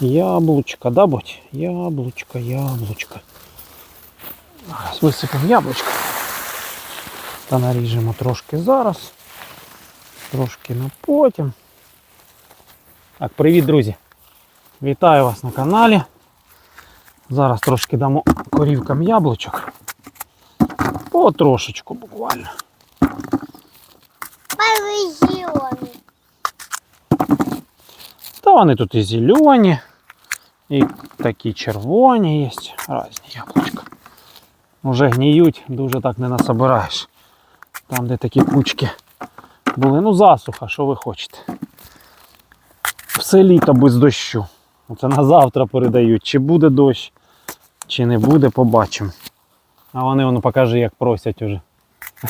Яблучко, да, будь? Яблучко, яблучко. Зараз висипемо яблучко. Та наріжемо трошки зараз. Трошки на потім. Так, привіт, друзі! Вітаю вас на каналі. Зараз трошки дамо корівкам яблучок. Потрошечку буквально. Повезённый. Та вони тут і зелені, і такі червоні є. Разні яблучка. Уже гніють, дуже так не насобираєш. Там, де такі кучки були. Ну, засуха, що ви хочете. Все літо без дощу. Оце на завтра передають. Чи буде дощ, чи не буде, побачимо. А вони воно покажи, як просять уже.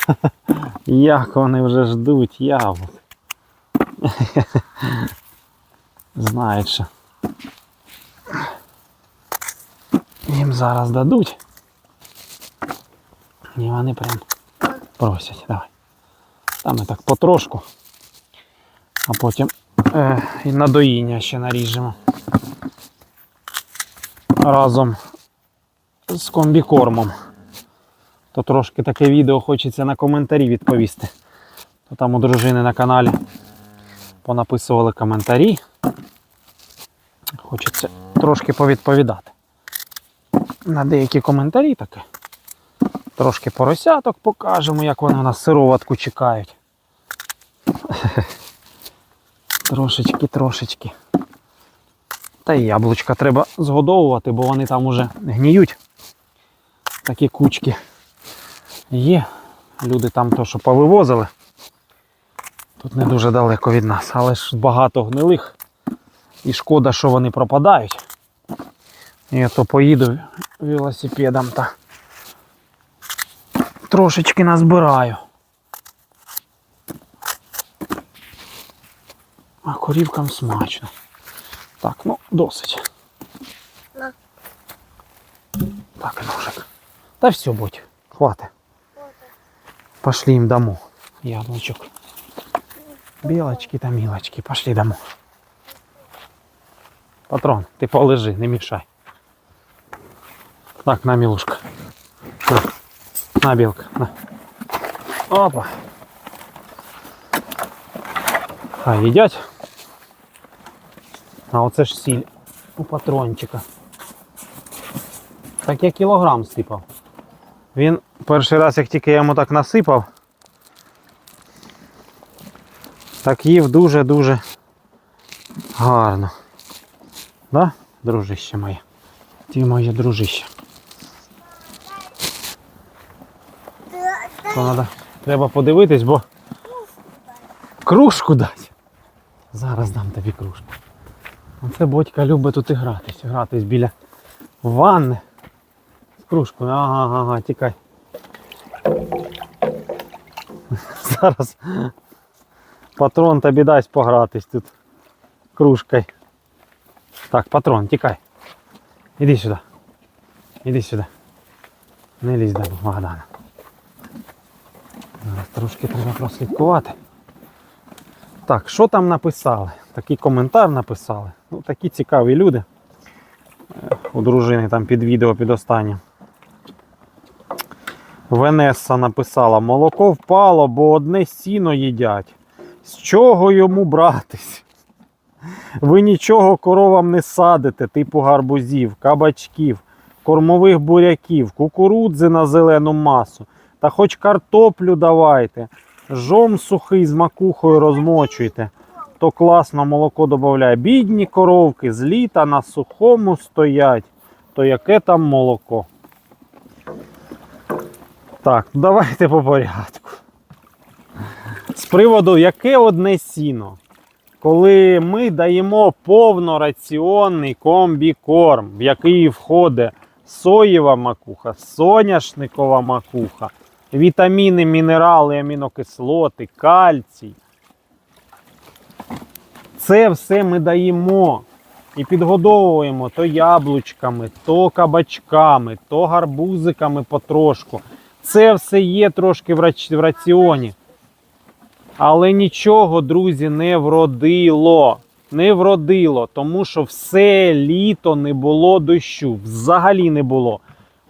Як вони вже ждуть яблук. Що їм зараз дадуть. І вони прям просять. Давай. Там ми так потрошку. А потім е, і на доїння ще наріжемо. Разом з комбікормом. То трошки таке відео хочеться на коментарі відповісти. То там у дружини на каналі понаписували коментарі. Хочеться трошки повідповідати. На деякі коментарі таке. Трошки поросяток покажемо, як вони у нас сироватку чекають. Трошечки, трошечки. Та й яблучка треба згодовувати, бо вони там уже гніють. Такі кучки є. Люди там то, що повивозили. Тут не дуже далеко від нас, але ж багато гнилих. І шкода, що вони пропадають. Я то поїду велосипедом та трошечки назбираю. А корівкам смачно. Так, ну, досить. На. Так, ножик. Та все, будь, хватить. Пошли им домой. Яблочок. Белочки та милочки. Пошли домой. Патрон, ти полежи, не мішай. Так, на, милушка. На, на білка. На. Опа. Хай їдять. А оце ж сіль у патрончика. Так я кілограм сипав. Він перший раз, як тільки я йому так насипав, так їв дуже-дуже гарно. Да, дружище моє? Ти моє дружище. Надо, треба подивитись, бо кружку дати. Зараз дам тобі кружку. Оце батька любить тут і гратись. Гратись біля ванни. З кружкою. Ага, ага, ага, тікай. Зараз патрон тобі дасть погратись тут кружкою. Так, патрон, тікай. Іди сюди. Іди сюди. Не лізь до Богдана. Трошки треба прослідкувати. Так, що там написали? Такий коментар написали. Ну, такі цікаві люди. Е, У дружини там під відео під останнім. Венеса написала: молоко впало, бо одне сіно їдять. З чого йому братись? Ви нічого коровам не садите, типу гарбузів, кабачків, кормових буряків, кукурудзи на зелену масу. Та хоч картоплю давайте, жом сухий з макухою розмочуйте, то класно молоко додає. Бідні коровки з літа на сухому стоять, то яке там молоко? Так, давайте по порядку. З приводу, яке одне сіно? Коли ми даємо повнораціонний комбікорм, в який входить соєва макуха, соняшникова макуха, вітаміни, мінерали, амінокислоти, кальцій. Це все ми даємо і підгодовуємо то яблучками, то кабачками, то гарбузиками потрошку. Це все є трошки в раціоні. Але нічого, друзі, не вродило. Не вродило, тому що все літо не було дощу. Взагалі не було.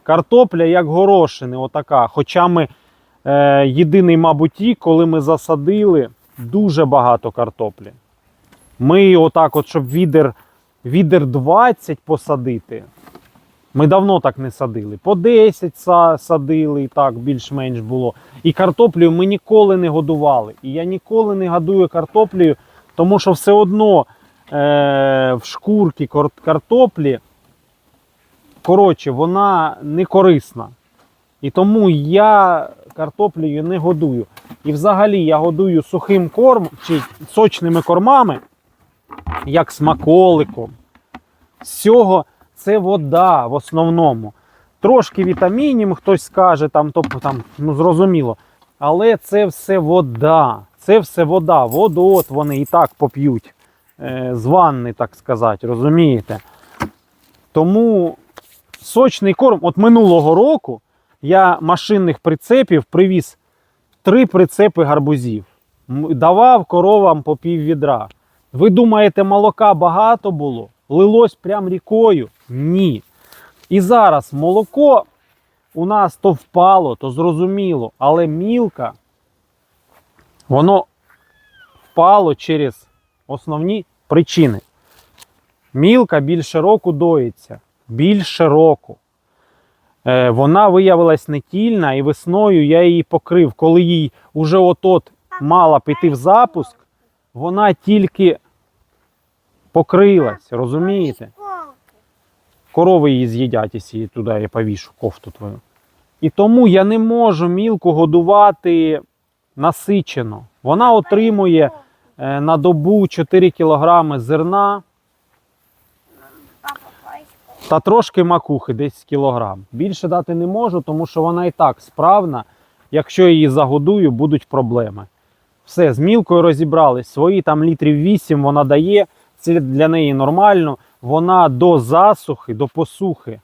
Картопля як горошини, отака. Хоча ми е, єдиний, мабуть, рік, коли ми засадили дуже багато картоплі. Ми отак, от, щоб відер, відер 20 посадити. Ми давно так не садили. По 10 садили, і так більш-менш було. І картоплею ми ніколи не годували. І я ніколи не годую картоплею, тому що все одно е, в шкурці картоплі, коротше, вона не корисна. І тому я картоплею не годую. І взагалі я годую сухим кормом чи сочними кормами, як смаколиком. З цього це вода в основному. Трошки вітамінів, хтось скаже, там, тобто, там, ну зрозуміло. Але це все вода. Це все вода. Воду от вони і так поп'ють е, з ванни, так сказати, розумієте? Тому сочний корм, от минулого року я машинних прицепів привіз три прицепи гарбузів. Давав коровам по пів відра. Ви думаєте, молока багато було? Лилось прям рікою? Ні. І зараз молоко у нас то впало, то зрозуміло, але мілка, воно впало через основні причини. Мілка більше року доїться. Більше року. Е, вона виявилась нетільна, і весною я її покрив. Коли їй уже от-от мала піти в запуск, вона тільки покрилась, розумієте? Корови її з'їдять, якщо її туди я повішу кофту твою. І тому я не можу мілку годувати насичено. Вона отримує е, на добу 4 кг зерна та трошки макухи, десь кілограм. Більше дати не можу, тому що вона і так справна. Якщо її загодую, будуть проблеми. Все, з мілкою розібрались. Свої там літрів 8 вона дає. Це для неї нормально. Вона до засухи, до посухи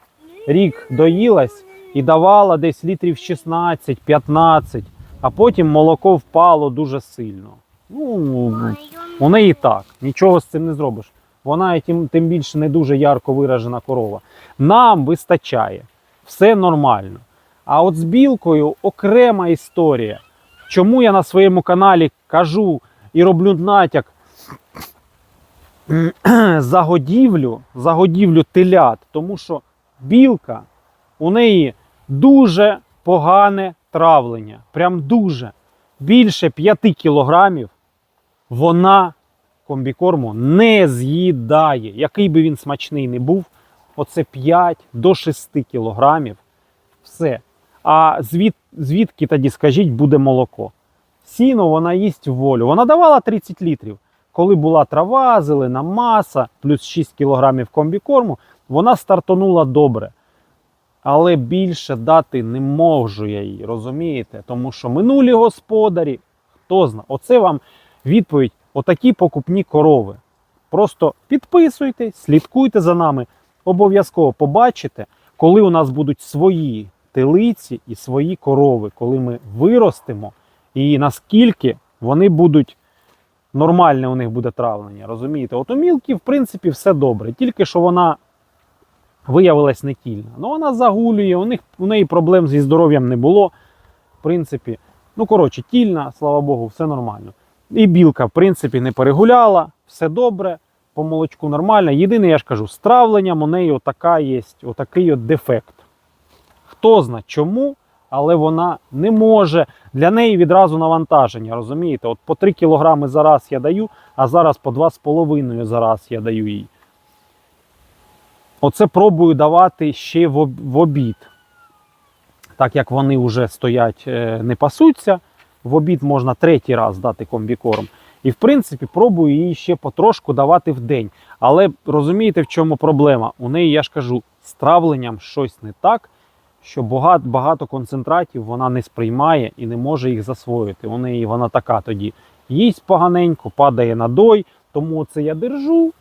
рік доїлась і давала десь літрів 16-15, а потім молоко впало дуже сильно. Ну, у неї так, нічого з цим не зробиш. Вона тим, тим більше не дуже ярко виражена корова. Нам вистачає, все нормально. А от з білкою окрема історія. Чому я на своєму каналі кажу і роблю натяк за годівлю, за годівлю телят, тому що білка у неї дуже погане травлення. Прям дуже. Більше 5 кілограмів вона комбікорму не з'їдає. Який би він смачний не був, оце 5 до 6 кілограмів. Все. А звід, звідки тоді, скажіть, буде молоко? Сіно вона їсть волю. Вона давала 30 літрів. Коли була трава, зелена маса, плюс 6 кілограмів комбікорму, вона стартонула добре. Але більше дати не можу я їй, розумієте? Тому що минулі господарі, хто зна, оце вам відповідь: отакі покупні корови. Просто підписуйтесь, слідкуйте за нами, обов'язково побачите, коли у нас будуть свої телиці і свої корови, коли ми виростемо, і наскільки вони будуть нормальне у них буде травлення. Розумієте? От у мілки, в принципі, все добре. Тільки що вона виявилась нетільна. Ну вона загулює, у, них, у неї проблем зі здоров'ям не було. В принципі, ну коротше, тільна, слава Богу, все нормально. І білка, в принципі, не перегуляла, все добре, по молочку нормально. Єдине, я ж кажу, з травленням у неї отака є, отакий от дефект. Хто зна чому, але вона не може. Для неї відразу навантаження, розумієте? От по 3 кілограми за раз я даю, а зараз по 2,5 за раз я даю їй. Оце пробую давати ще в обід. Так як вони вже стоять, е, не пасуться, в обід можна третій раз дати комбікорм. І в принципі пробую її ще потрошку давати в день. Але розумієте, в чому проблема? У неї, я ж кажу, з травленням щось не так, що багато, багато концентратів вона не сприймає і не може їх засвоїти. Неї вона така тоді їсть поганенько, падає на дой, тому це я держу.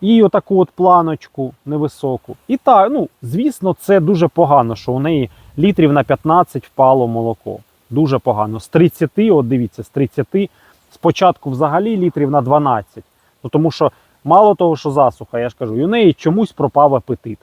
І отаку от планочку невисоку. І так, ну, звісно, це дуже погано, що у неї літрів на 15 впало молоко. Дуже погано. З 30, от дивіться, з 30, спочатку взагалі літрів на 12. Ну, тому що мало того, що засуха, я ж кажу, і у неї чомусь пропав апетит.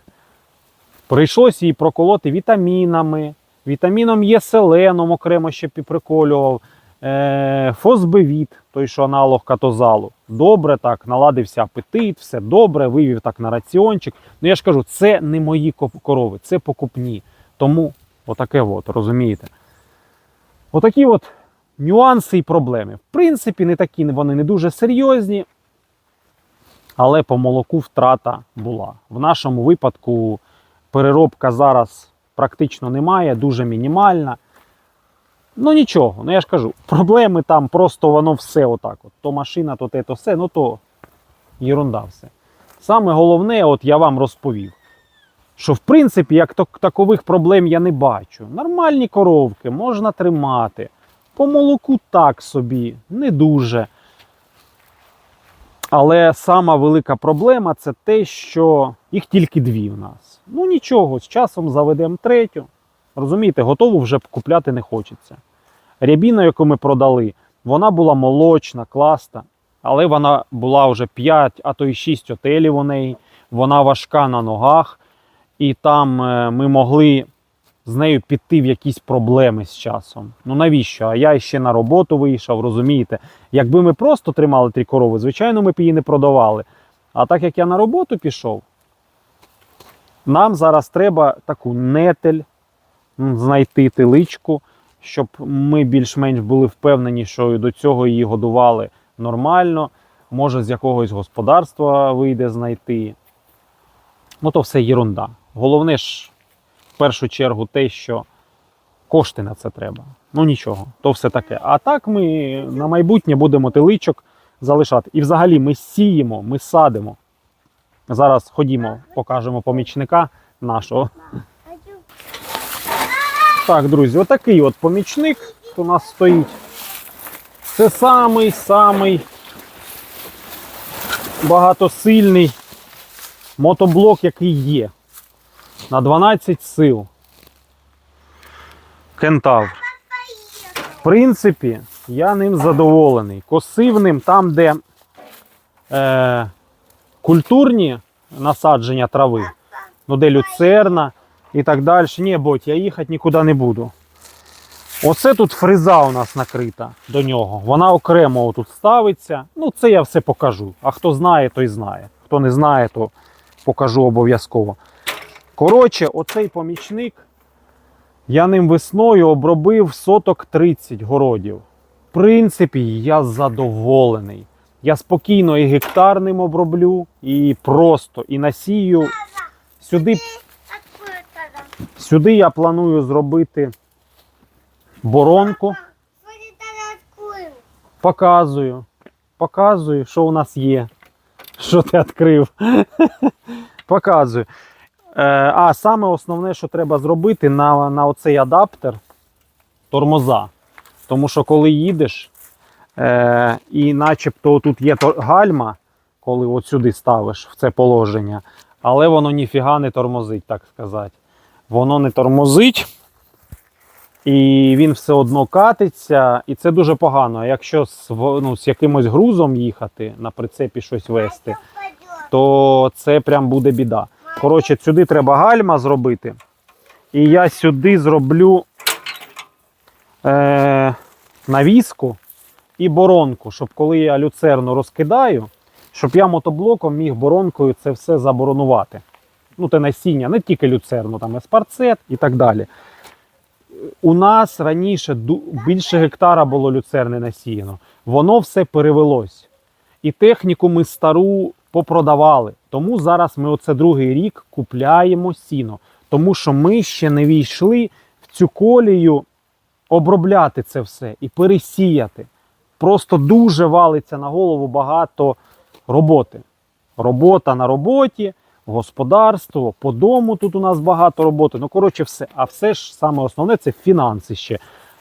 Прийшлось її проколоти вітамінами. Вітаміном є селеном, окремо ще приколював. Е, фосбевіт, той, що аналог катозалу. Добре так, наладився апетит, все добре, вивів так на раціончик. Ну я ж кажу, це не мої корови, це покупні. Тому отаке от, розумієте? Отакі от нюанси і проблеми. В принципі, не такі вони не дуже серйозні, але по молоку втрата була. В нашому випадку переробка зараз практично немає, дуже мінімальна. Ну нічого, ну я ж кажу, проблеми там просто воно все отак. От. То машина, то те, то все, ну то єрунда все. Саме головне, от я вам розповів, що в принципі як такових проблем я не бачу. Нормальні коровки можна тримати. По молоку так собі, не дуже. Але сама велика проблема це те, що їх тільки дві в нас. Ну нічого, з часом заведемо третю. Розумієте, готову вже купляти не хочеться. Рябіна, яку ми продали, вона була молочна, класна, але вона була вже 5, а то й 6 отелів у неї. Вона важка на ногах, і там е, ми могли з нею піти в якісь проблеми з часом. Ну навіщо? А я ще на роботу вийшов, розумієте? Якби ми просто тримали три корови, звичайно, ми б її не продавали. А так як я на роботу пішов, нам зараз треба таку нетель знайти тиличку, щоб ми більш-менш були впевнені, що до цього її годували нормально. Може, з якогось господарства вийде знайти. Ну, то все єрунда. Головне ж, в першу чергу, те, що кошти на це треба. Ну нічого, то все таке. А так ми на майбутнє будемо тиличок залишати. І взагалі ми сіємо, ми садимо. Зараз ходімо, покажемо помічника нашого. Так, друзі, отакий от помічник у нас стоїть. Це самий самий багатосильний мотоблок, який є. На 12 сил. Кентавр. В принципі, я ним задоволений. Косив ним там, де е, культурні насадження трави, ну де люцерна і так далі. Ні, боть, я їхати нікуди не буду. Оце тут фреза у нас накрита до нього. Вона окремо тут ставиться. Ну, це я все покажу. А хто знає, той знає. Хто не знає, то покажу обов'язково. Коротше, оцей помічник я ним весною обробив соток 30 городів. В принципі, я задоволений. Я спокійно і гектар ним оброблю, і просто, і насію. Сюди Сюди я планую зробити боронку. Показую. Показую, що у нас є. Що ти відкрив. Показую. Е, а саме основне, що треба зробити на, на оцей адаптер тормоза. Тому що коли їдеш, е, і начебто тут є гальма, коли от сюди ставиш в це положення, але воно ніфіга не тормозить, так сказати. Воно не тормозить, і він все одно катиться, і це дуже погано. Якщо з, ну, з якимось грузом їхати, на прицепі щось вести, то це прям буде біда. Коротше, сюди треба гальма зробити. І я сюди зроблю е, навіску і боронку, щоб коли я люцерну розкидаю, щоб я мотоблоком міг боронкою це все заборонувати. Ну, те насіння, не тільки люцерну, там еспарцет і так далі. У нас раніше більше гектара було люцерне насіяно. Воно все перевелось. І техніку ми стару попродавали. Тому зараз ми оце другий рік купляємо сіно. Тому що ми ще не війшли в цю колію обробляти це все і пересіяти. Просто дуже валиться на голову багато роботи. Робота на роботі, господарство, по дому тут у нас багато роботи. Ну, коротше, все. А все ж саме основне це фінанси ще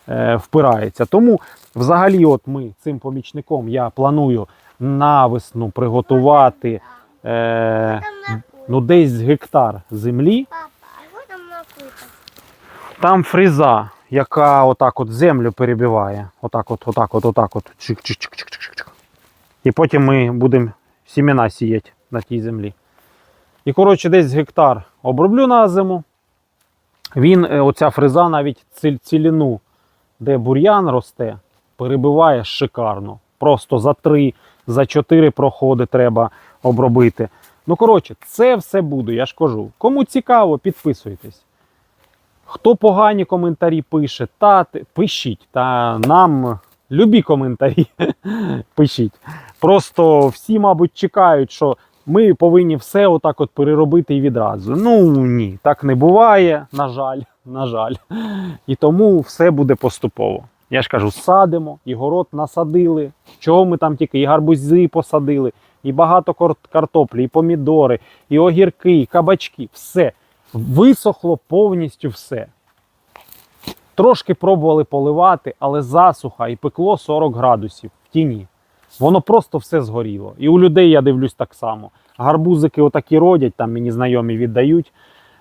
е, впирається. Тому, взагалі, от ми цим помічником я планую на весну приготувати е, ну, десь гектар землі. Там накрыто? Яка отак от землю перебиває. Отак от, отак от, отак от. І потім ми будемо сімена сіяти на тій землі. І, коротше, десь гектар оброблю на зиму. Він, е, оця фреза, навіть ці- цілину, де бур'ян росте, перебиває шикарно. Просто за три, за чотири проходи треба обробити. Ну, коротше, це все буде, я ж кажу. Кому цікаво, підписуйтесь. Хто погані коментарі пише, та пишіть. Та нам любі коментарі пишіть. Просто всі, мабуть, чекають, що ми повинні все отак от переробити і відразу. Ну ні, так не буває, на жаль, на жаль. І тому все буде поступово. Я ж кажу, садимо, і город насадили. Чого ми там тільки і гарбузи посадили, і багато картоплі, і помідори, і огірки, і кабачки. Все. Висохло повністю все. Трошки пробували поливати, але засуха і пекло 40 градусів в тіні. Воно просто все згоріло. І у людей я дивлюсь так само. Гарбузики отакі родять, там мені знайомі віддають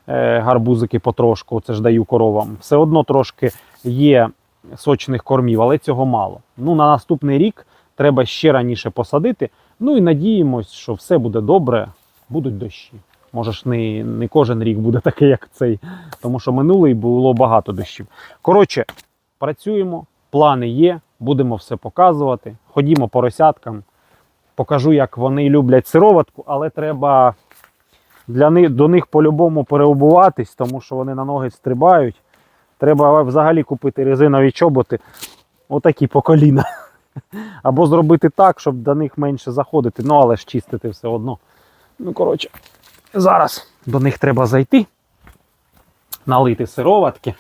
е, гарбузики потрошку, це ж даю коровам. Все одно трошки є сочних кормів, але цього мало. Ну, на наступний рік треба ще раніше посадити. Ну і надіємось, що все буде добре, будуть дощі. Може ж не, не кожен рік буде такий, як цей, тому що минулий було багато дощів. Коротше, працюємо, плани є, будемо все показувати. Ходімо по розсядкам, покажу, як вони люблять сироватку, але треба для них, до них по-любому переобуватись, тому що вони на ноги стрибають. Треба взагалі купити резинові чоботи, отакі по коліна. Або зробити так, щоб до них менше заходити, ну але ж чистити все одно. Ну, коротше, зараз до них треба зайти, налити сироватки.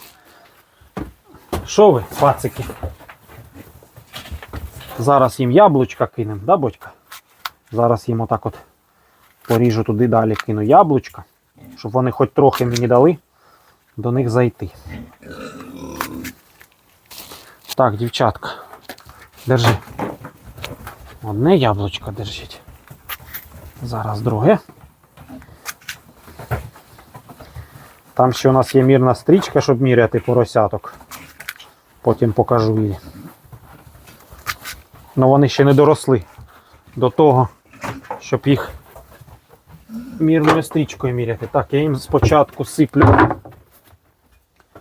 Що ви, пацики? Зараз їм яблучка кинемо, да, бочка? Зараз їм отак от поріжу туди далі, кину яблучка, щоб вони хоч трохи мені дали до них зайти. Так, дівчатка, держи. Одне яблучко держіть. Зараз друге. Там ще у нас є мірна стрічка, щоб міряти поросяток. Потім покажу її. Ну вони ще не доросли до того, щоб їх мірною стрічкою міряти. Так, я їм спочатку сиплю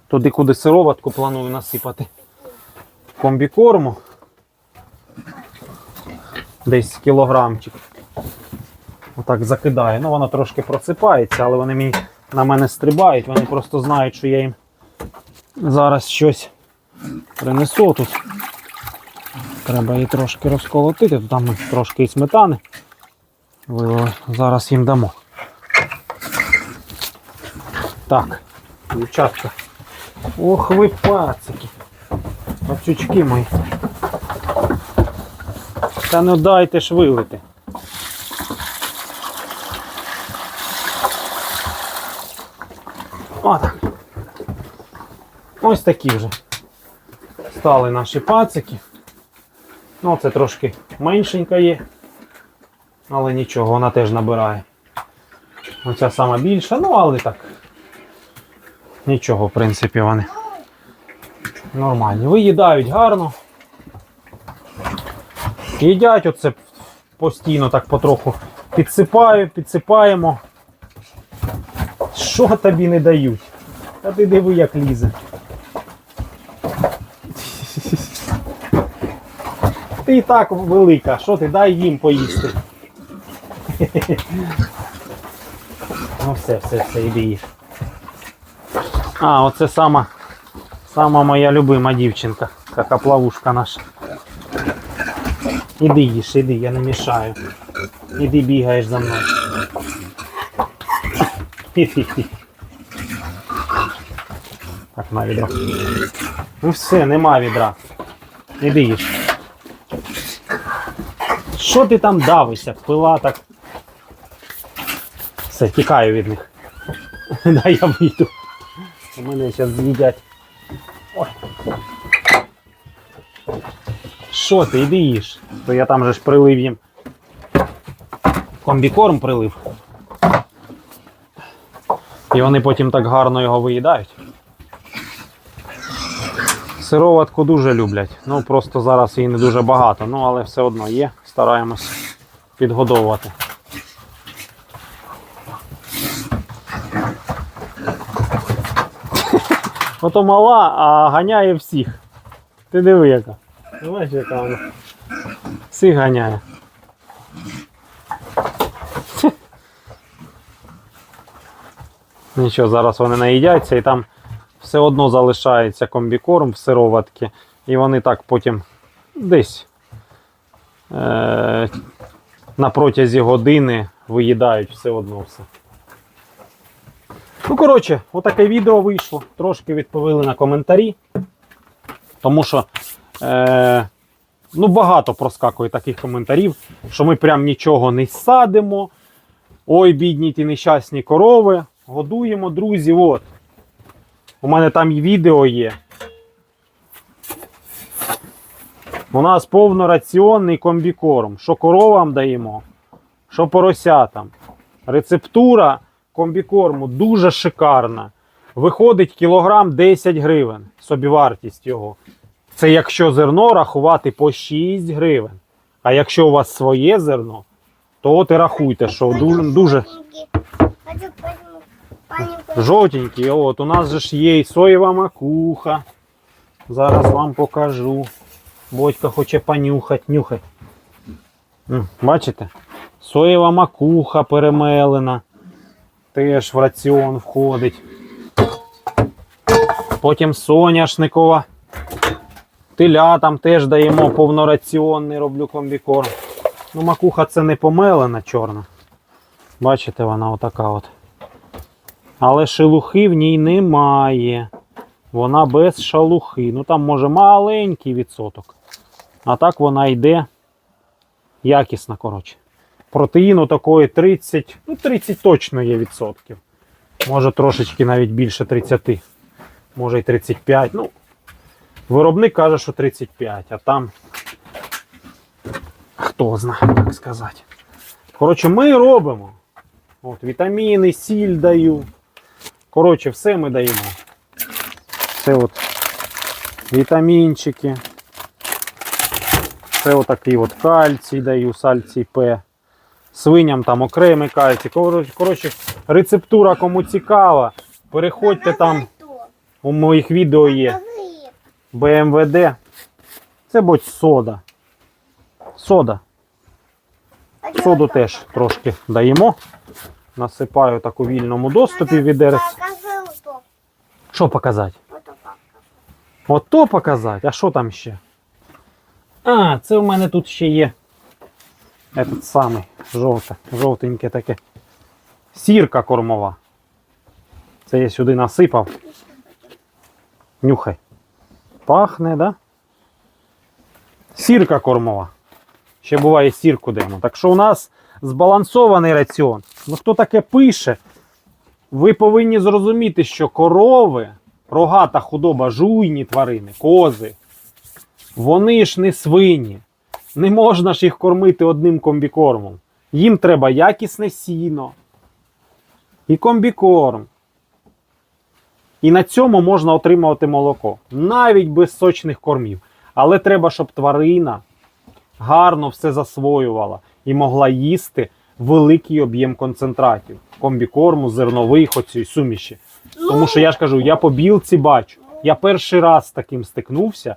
туди, куди сироватку планую насипати комбікорму. Десь кілограмчик. Отак закидаю. Ну, воно трошки просипається, але вони мені, на мене стрибають, вони просто знають, що я їм зараз щось принесу тут. Треба її трошки розколотити, тут там ми трошки і сметани вилили. Зараз їм дамо. Так, дівчатка. Ох ви пацики. Пацючки мої. Та ну дайте ж вилити. О, так. Ось такі вже стали наші пацики. Ну, це трошки меншенька є. Але нічого, вона теж набирає. Оця сама більша, ну але так. Нічого, в принципі, вони нормальні. Виїдають гарно. Їдять оце постійно так потроху підсипаю, підсипаємо. Що тобі не дають? Та ти диви, як лізе. Ти і так велика, що ти дай їм поїсти. Ну все, все, все, іди їж. А, оце сама, сама моя любима дівчинка, така плавушка наша. Іди їж, іди, я не мішаю. Іди бігаєш за мною. Так, на відро. Ну все, нема відра. Іди їж. Що ти там давишся? Пила так. Все, тікаю від них. Да, я вийду. У мене зараз з'їдять. Ой. Що ти, іди їж? То я там же ж прилив їм. Комбікорм прилив. І вони потім так гарно його виїдають. Сироватку дуже люблять. Ну просто зараз її не дуже багато, ну але все одно є. Стараємось підгодовувати. Ото мала, а ганяє всіх. Ти диви яка. Бачиш, яка вона. Всіх ганяє. Нічого, зараз вони наїдяться і там все одно залишається комбікорм в сироватки. І вони так потім десь е- на протязі години виїдають все одно все. Ну, коротше, отаке відео вийшло. Трошки відповіли на коментарі. Тому що е, ну, багато проскакує таких коментарів, що ми прям нічого не садимо. Ой, бідні ті нещасні корови. Годуємо, друзі. От. У мене там і відео є. У нас повнораціонний комбікорм. Що коровам даємо, що поросятам. Рецептура комбікорму дуже шикарна. Виходить кілограм 10 гривень. Собівартість його. Це якщо зерно рахувати по 6 гривень. А якщо у вас своє зерно, то от і рахуйте, що дуже, дуже Жовтенький. От у нас же ж є і соєва макуха. Зараз вам покажу. Бодька хоче понюхати, нюхать. Бачите? Соєва макуха перемелена. Теж в раціон входить. Потім соняшникова. Телятам теж даємо повнораціонний, роблю комбікорм. Ну, макуха це не помелена чорна. Бачите, вона отака от. Але шелухи в ній немає. Вона без шалухи. Ну там може маленький відсоток. А так вона йде якісна, коротше. Протеїну такої 30, ну 30 точно є відсотків. Може трошечки навіть більше 30. Може й 35. Ну, виробник каже, що 35, а там хто знає, як сказати. Коротше, ми робимо. От, вітаміни, сіль даю. Коротше, все ми даємо. Це от вітамінчики. Це отакий от кальцій даю, сальцій П. Свиням там окремий кальцій. Коротше, рецептура кому цікава. Переходьте там, у моїх відео є БМВД. Це будь сода. Сода. Соду теж трошки даємо. Насипаю так у вільному доступі ото. Що показати? Ото показати. А що там ще? А, це в мене тут ще є. Этот самий жовте, жовтеньке таке. Сірка кормова. Це я сюди насипав. Нюхай. Пахне, да? Сірка кормова. Ще буває сірку даємо. Так що у нас збалансований раціон. Ну хто таке пише? Ви повинні зрозуміти, що корови, рогата худоба, жуйні тварини, кози, вони ж не свині. Не можна ж їх кормити одним комбікормом. Їм треба якісне сіно і комбікорм. І на цьому можна отримувати молоко. Навіть без сочних кормів. Але треба, щоб тварина гарно все засвоювала і могла їсти великий об'єм концентратів, комбікорму, зернових оцій суміші. Тому що я ж кажу, я по білці бачу. Я перший раз з таким стикнувся,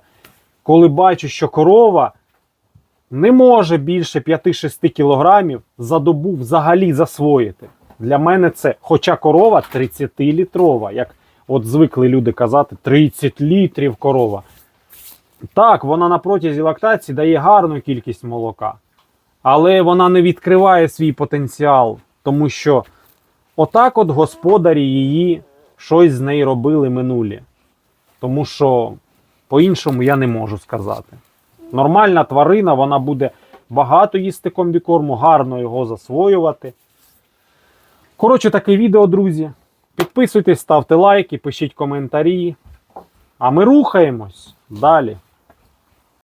коли бачу, що корова не може більше 5-6 кілограмів за добу взагалі засвоїти. Для мене це, хоча корова 30-літрова, як от звикли люди казати, 30 літрів корова. Так, вона на протязі лактації дає гарну кількість молока, але вона не відкриває свій потенціал, тому що отак от господарі її щось з нею робили минулі. Тому що по-іншому я не можу сказати. Нормальна тварина, вона буде багато їсти комбікорму, гарно його засвоювати. Коротше, таке відео, друзі. Підписуйтесь, ставте лайки, пишіть коментарі. А ми рухаємось далі.